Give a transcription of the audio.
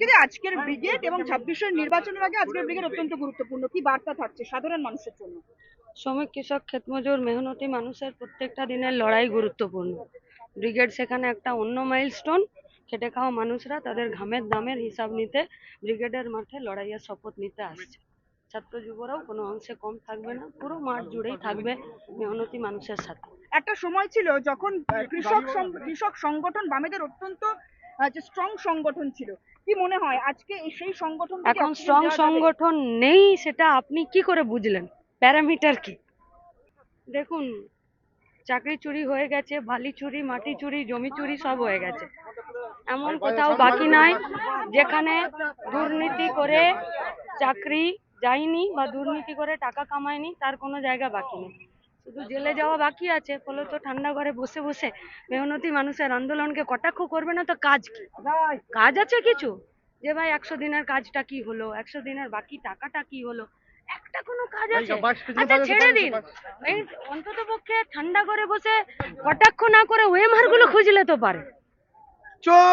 যে আজকের ব্রিগেড এবং ছাব্বিশের নির্বাচনের আগে আজকের ব্রিগেড অত্যন্ত গুরুত্বপূর্ণ। কি বার্তা থাকছে সাধারণ মানুষের জন্য? শ্রমিক কৃষক ক্ষেতমজুর মেহনতি মানুষের প্রত্যেকটা দিনের লড়াই গুরুত্বপূর্ণ। ব্রিগেড সেখানে একটা অন্য মাইলস্টোন খেটে খাওয়া মানুষরা তাদের ঘামের দামের হিসাব নিতে ব্রিগেডের মাঠে লড়াইয়ের শপথ নিতে আসছে। ছাত্র যুবরাও কোনো অংশে কম থাকবে না পুরো মাঠ জুড়েই থাকবে মেহনতি মানুষের সাথে। একটা সময় ছিল যখন কৃষক কৃষক সংগঠন বামেদের অত্যন্ত যে স্ট্রং সংগঠন ছিল। কি মনে হয় আজকে সেই সংগঠন এখন স্ট্রং সংগঠন নেই সেটা আপনি কি করে বুঝলেন? প্যারামিটার কি? দেখুন চাকরি চুরি হয়ে গেছে বালি চুরি মাটি চুরি জমি চুরি সব হয়ে গেছে। এমন কোথাও বাকি নাই যেখানে দুর্নীতি করে চাকরি যায়নি বা দুর্নীতি করে টাকা কামায়নি তার কোনো জায়গা বাকি নেই। শুধু জেলে যাওয়া বাকি আছে ফলত ঠান্ডা ঘরে বসে বসে মেহনতি মানুষের আন্দোলনকে কটাক্ষ করবে না তো কাজ কি? কাজ আছে কিছু? যে ভাই একশো দিনের কাজটা কি হলো? একশো দিনের বাকি টাকাটা কি হলো? একটা কোনো কাজ আছে? আচ্ছা ছেড়ে দিন। এই অন্তত পক্ষে ঠান্ডা করে বসে কটাক্ষ না করে ওয়েমারগুলো খুঁজলে তো পারে।